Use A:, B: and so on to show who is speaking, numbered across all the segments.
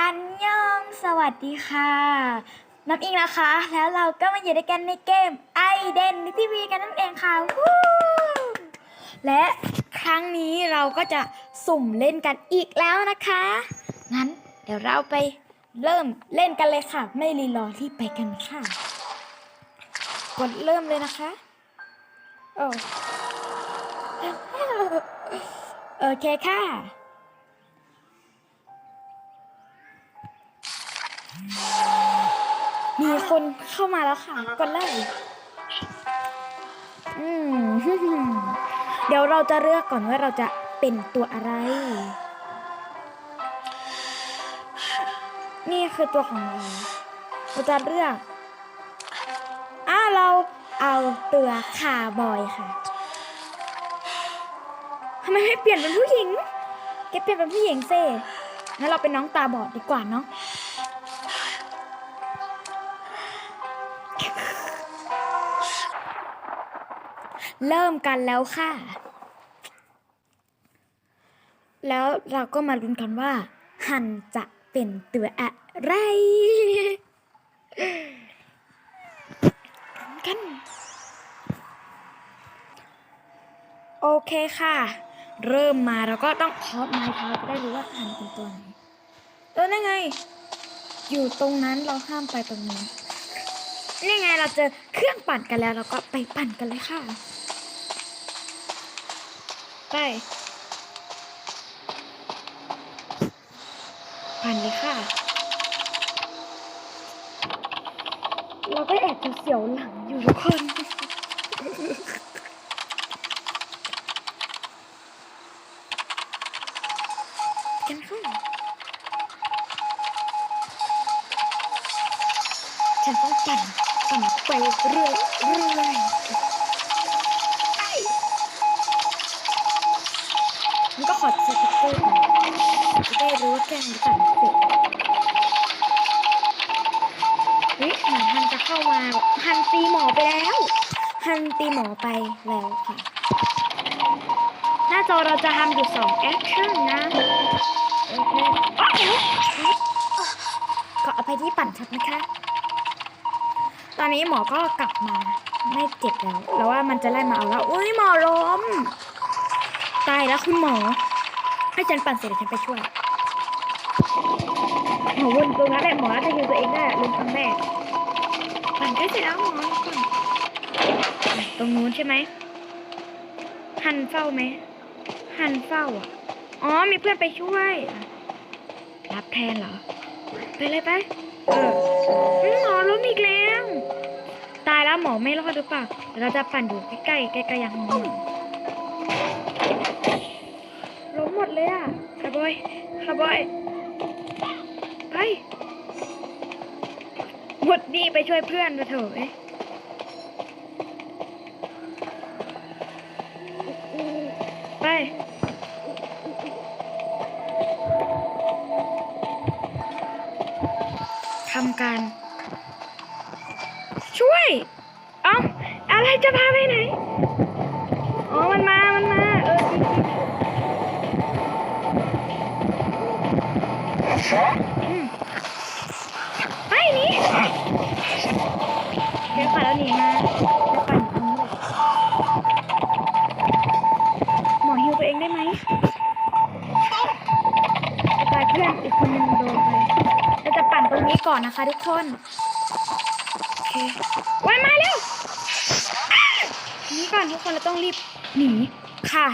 A: อันยองสวัสดีค่ะ น้ำอิงนะคะ แล้วเราก็มาอยู่ด้วยกันในเกมไอเดนทีวีกันนั่นเองค่ะวู้และครั้งนี้เราก็จะสุ่มเล่นกันอีกแล้วนะคะ งั้นเดี๋ยวเราไปเริ่มเล่นกันเลยค่ะ ไม่รีรอรีบไปกันค่ะ กดเริ่มเลยนะคะโอ้โอเคค่ะ คนเข้ามาแล้วค่ะ กดเลยอืม เดี๋ยวเราจะเลือกก่อนว่าเราจะเป็นตัวอะไร นี่คือตัวของเรา เราจะเลือกอ่าเราเอาตัวคาร์บอยค่ะทำไมไม่เปลี่ยนเป็นผู้หญิง แกเปลี่ยนเป็นผู้หญิงเซ่งั้นเราเป็นน้องตาบอดดีกว่าเนาะ เริ่มกันแล้วค่ะ แล้วเราก็มาลุ้นกันว่า ฮันจะเป็นตัวอะไรลุ้นกัน โอเคค่ะ เริ่มมาเราก็ต้องพอดไม้พอดได้รู้ว่าฮันเป็นตัวไหนเออนั่นไง อยู่ตรงนั้นเราห้ามไปตรงนี้ นี่ไงเราเจอเครื่องปั่นกันแล้วเราก็ไปปั่นกันเลยค่ะ ไป ปั่นเลยค่ะ เราก็แอบจะเสียวหลังอยู่ทุกคนกัน ไปเรื่อยเรื่อยมันก็ขอสติ๊กเกอร์ก่อนจะได้รู้ว่าแกมันปั่นเสร็จเฮ้ยเหมือนฮันจะเข้ามาฮันตีหมอไปแล้วฮันตีหมอไปแล้วค่ะ หน้าจอเราจะทำอยู่สองแอคชั่นนะโอเคอ้าวชัดขออภัยที่ปั่นชัดนะคะ ตอนนี้หมอก็กลับมาไม่เจ็บแล้วแล้วว่ามันจะไล่มาเอาแล้วอุ้ยหมอล้ม ตายแล้วคุณหมอ ให้ฉันปั่นเสร็จฉันไปช่วยหมอวนตรงนั้นแหละหมอจะยิงตัวเองได้ลืมครั้งแรกปั่นใกล้เสร็จแล้วหมอตรงนู้นใช่ไหมหันเฝ้าไหมหันเฝ้าอะอ๋อมีเพื่อนไปช่วย รับแทนเหรอ ไปเลยไป เออหมอล้มอีกแล้ว ตายแล้วหมอไม่รอดหรือเปล่าเดี๋ยวเราจะปั่นอยู่ใกล้ๆใกล้ๆยังหมอล้มหมดเลยอะคาร์บอยคาร์บอยไปหมดนี่ไปช่วยเพื่อนมาเถอะ จะพาไปไหน อ๋อ มันมา มันมา เออจริงไปหนี่เดี๋ยวขาแล้วหนีมาจะปั่นตรงนี้หมอฮิวตัวเองได้ไหมตายเพื่อนอีกคนนึงโดนไปเราจะปั่นตรงนี้ก่อนนะคะทุกคน โอเควันมาเร็ว ก่อนทุกคนเราต้องรีบหนีค่ะ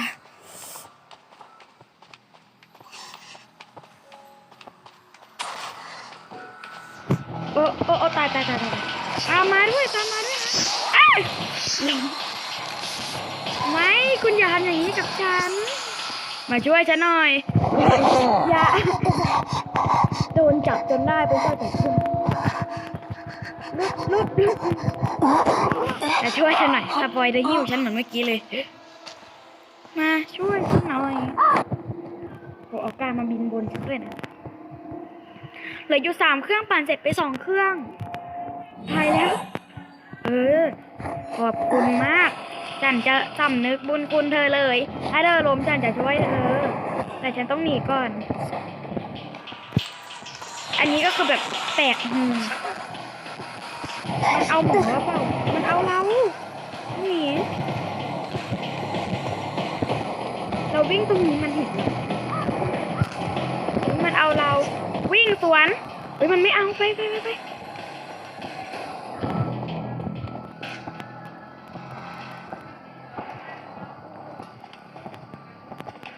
A: โอ้โอ้โอ้ตายตายตายตายตามมาด้วยตามมาด้วยนะอ้าวไม่คุณอย่าทำอย่างนี้กับฉัน มาช่วยฉันหน่อย อย่า โดนจับจนได้เป็นเจ้าแต่ขึ้นลุดลุดลุด ช่วยฉันหน่อยสปอยได้หิ้วฉันเหมือนเมื่อกี้เลย มาช่วยฉันหน่อยโหเอาการมาบินบนฉันด้วยนะเหลืออยู่สามเครื่องปั่นเสร็จไปสองเครื่องตายแล้ว เออ ขอบคุณมาก ฉันจะสำนึกบุญคุณเธอเลย ถ้าเธอล้มฉันจะช่วยเธอ แต่ฉันต้องหนีก่อน อันนี้ก็คือแบบแตกหืม มันเอาหมอหรือเปล่า มันเอาเราหนีเราวิ่งตรงนี้มันเห็นมันเอาเรา วิ่งสวนเฮ้ยมันไม่เอาไปไปไปไป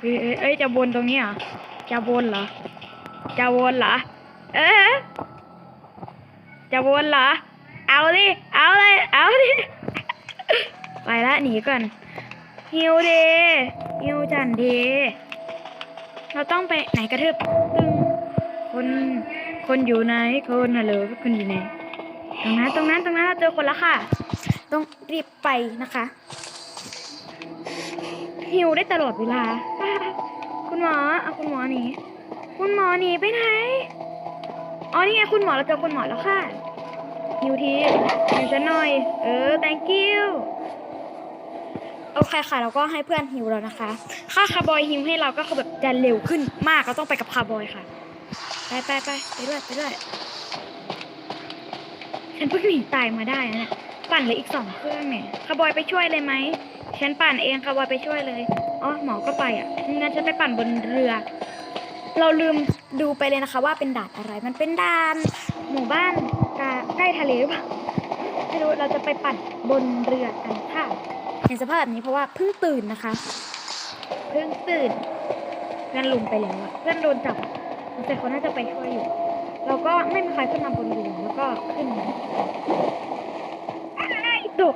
A: เอ้ยเอ้ยจะวนตรงนี้เหรอ จะวนเหรอ จะวนเหรอ เอ๊ะจะวนเหรอ เอาดิ เอาเลย เอาดิ ไปละหนีก่อนฮิวเดฮิวจันเดเราต้องไปไหนกระทึบตึงคน คนอยู่ไหน คนฮัลโหลคนอยู่ไหน ตรงนั้น ตรงนั้น ตรงนั้นเราเจอคนแล้วค่ะ ต้องรีบไปนะคะฮิวได้ตลอดเวลา คุณหมอ เอาคุณหมอหนี คุณหมอหนีไปไหน อ๋อ นี่ไงคุณหมอเราเจอคุณหมอแล้วค่ะ ฮิวทีฮิวฉันหน่อย เออ thank you โอเคค่ะเราก็ให้เพื่อนฮิวแล้วนะคะ ค่าคาร์บอยฮิวให้เราก็คือแบบจะเร็วขึ้นมากเราต้องไปกับคาร์บอยค่ะ ไปไปไปไปด้วยไปด้วย ฉันเพิ่งหนีตายมาได้นะเนี่ยปั่นเลยอีกสองเครื่องเนี่ยคาร์บอยไปช่วยเลยไหมฉันปั่นเองคาร์บอยไปช่วยเลยอ๋อหมอก็ไปอะงั้นฉันไปปั่นบนเรือ เราลืมดูไปเลยนะคะว่าเป็นด่านอะไรมันเป็นด่านหมู่บ้าน กาใกล้ทะเลหรือเปล่าไม่รู้เราจะไปปั่นบนเรือกันค่ะเห็นสภาพแบบนี้เพราะว่าเพิ่งตื่นนะคะ เพิ่งตื่น เพื่อนลุมไปแล้วอะเพื่อนโดนจับแต่เขาน่าจะไปช่วยอยู่ เราก็ไม่มีใครขึ้นมาบนเรือแล้วก็ขึ้นมาอ้ายตก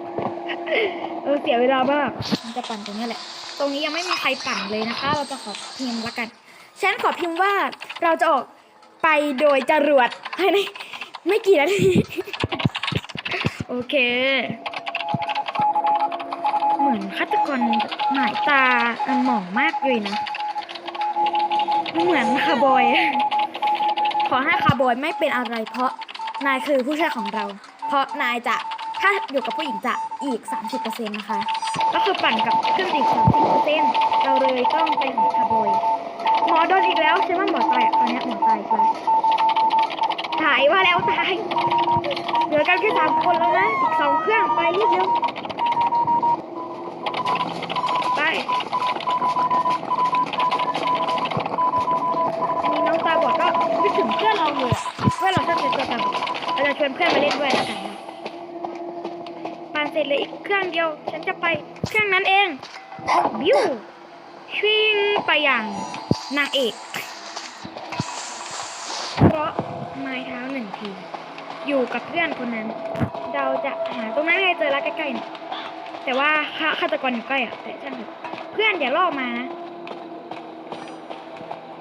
A: เออเสียเวลามากมันจะปั่นตรงนี้แหละ ตรงนี้ยังไม่มีใครปั่นเลยนะคะ เราจะขอพิมพ์ละกันฉันขอพิมพ์ว่าเราจะออกไปโดยจรวดภายใน ไม่กี่นาที โอเค เหมือนฆาตกรหมายตาอันหมองมากเลยนะ เหมือนคาร์บอย ขอให้คาร์บอยไม่เป็นอะไร เพราะนายคือผู้ชายของเรา เพราะนายจะถ้าอยู่กับผู้หญิงจะอีก 30%นะคะ ก็คือปั่นกับเครื่องอีก30%เราเลยต้องไปหาคาร์บอย หมอโดนอีกแล้วฉันว่าหมอตายอะตอนเนี้ยหมอตายไป ถ่ายว่าแล้วตาย เหลือกันแค่สามคนแล้วนะ อีกสองเครื่องไปรีบเร็วไปอันนี้น้องตาบอดก็คิดถึงเพื่อนเราเลยอะเพื่อนเราชอบเป็นตัวตาบอดเราจะชวนเพื่อนมาเล่นด้วยแล้วกันปานเสร็จเลยอีกเครื่องเดียว ฉันจะไปเครื่องนั้นเองบิวชิ่งไปอย่างนางเอก เพราะ ม้เท้าหนึ่งที อยู่กับเพื่อนคนนั้น เราจะหาตรงนั้นไงเจอแล้วใกล้ๆเนี่ยแต่ว่าฆาฆาตกรอยู่ใกล้อะแต่ช่างเถอะเพื่อนอย่าล่อมานะ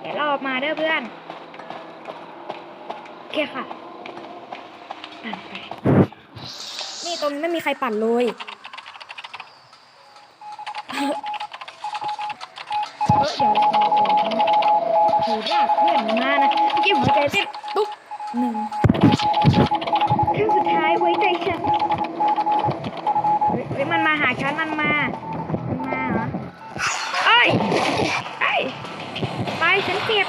A: อย่าล่อมาเด้อเพื่อนโอเคค่ะปั่นไปนี่ตรงนี้ไม่มีใครปั่นเลยเออเดี๋ยวถือรากเพื่อนมานะเมื่อกี้หัวใจเต้นตุ๊บ หนึ่งครั้งสุดท้ายไว้ใจฉันเฮ้ยเฮ้ยมันมาหาฉันมันมา มันมาเหรอเอ้ยเอ้ยไปฉันเจ็บ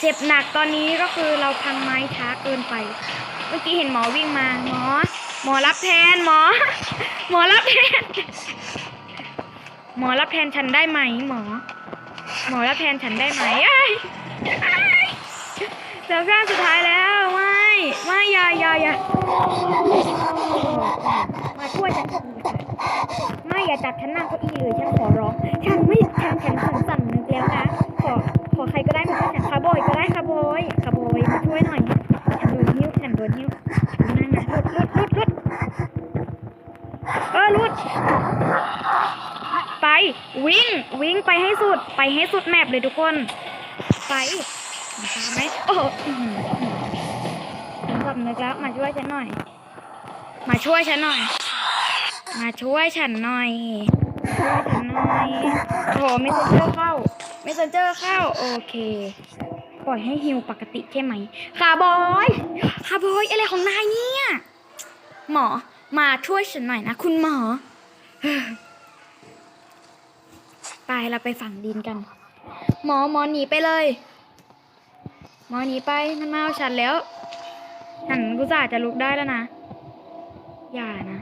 A: เจ็บหนักตอนนี้ก็คือเราพังไม้ช้าเกินไป เมื่อกี้เห็นหมอวิ่งมาหมอหมอรับแทนหมอ หมอรับแทน หมอรับแทนฉันได้ไหม หมอ หมอรับแทนฉันได้ไหมเอ้ยเอ้ยเหลือเครื่องสุดท้ายแล้ว ไม่ไม่อย่าอย่ายามาช่วยฉันทีค่ะไม่อย่าจับฉันนั่งเก้าอี้เลยฉันขอร้อง ฉันไม่ฉันฉันฉันสั่นนึกแล้วนะ ขอขอใครก็ได้มาช่วยฉันคาร์บอยก็ได้คาร์บอยคาร์บอยมาช่วยหน่อยฉันโดนหิ้วฉันโดนหิ้วนั่นนะลุดลุดลุดลุดเออลุดไปวิ่งวิ่งไปให้สุดไปให้สุดแมปเลยทุกคน ไปตามไหมโอ้ นสำนึกแล้วมาช่วยฉันหน่อย มาช่วยฉันหน่อย มาช่วยฉันหน่อยช่วยฉันหน่อยโอ้โหไม่เซนเจอร์เข้าไม่เซนเจอร์เข้าโอเค ปล่อยให้ฮิวปกติใช่ไหมคาบอยคาบอยอะไรของนายเนี่ยหมอมาช่วยฉันหน่อยนะคุณหมอไปเราไปฝั่งดินกัน หมอหมอหนีไปเลย หมอหนีไปมันมาเอาฉันแล้ว ฉันกุซ่าจะลุกได้แล้วนะ อย่านะ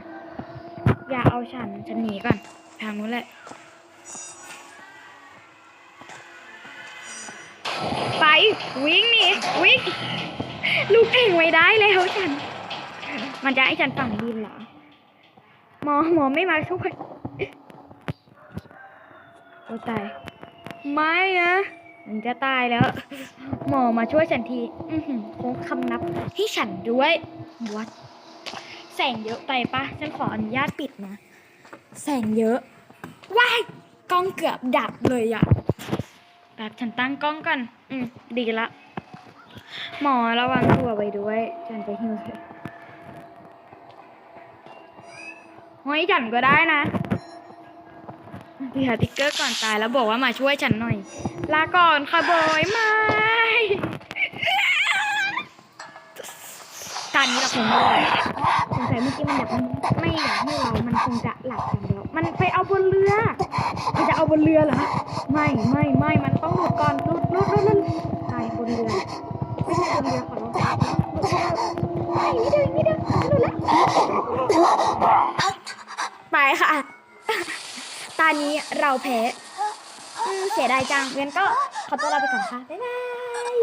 A: อย่าเอาฉัน ฉันหนีก่อน ทางนู้นแหละไปวิ่งหนีวิ่งลูกเองไว้ได้แล้วฉัน มันจะให้ฉันฝังดินเหรอ หมอหมอไม่มาช่วยโอ้ตายไม่นะ มันจะตายแล้ว หมอมาช่วยฉันทีอือหือคงคำนับให้ฉันด้วยวัดแสงเยอะไปปะฉันขออนุญาตปิดนะ แสงเยอะ ว้ายกล้องเกือบดับเลยอะแบบฉันตั้งกล้องก่อน อืมดีละ หมอระวังตัวไว้ด้วย ฉันจะหิวเถอะโอ้ยฉันก็ได้นะดีหาติ๊กเกอร์ก่อนตายแล้วบอกว่ามาช่วยฉันหน่อย ลาก่อนค่ะบอยไม่การนี้เราคงไม่ไหวสงสัยเมื่อกี้มันแบบไม่อยากให้เรา มันคงจะหลับกันแล้วมันไปเอาบนเรือ มันจะเอาบนเรือเหรอ ไม่ไม่ไม่มันต้องหลุดก่อนหลุดหลุดหลุดหลุดตายบนเรือ ไม่ใช่บนเรือขอร้องไม่ไม่เดินไม่เดินหลุดแล้วไปค่ะตอนนี้เราแพ้ เสียดายจังงั้นก็ขอตัวลาไปก่อนค่ะ บ๊ายบาย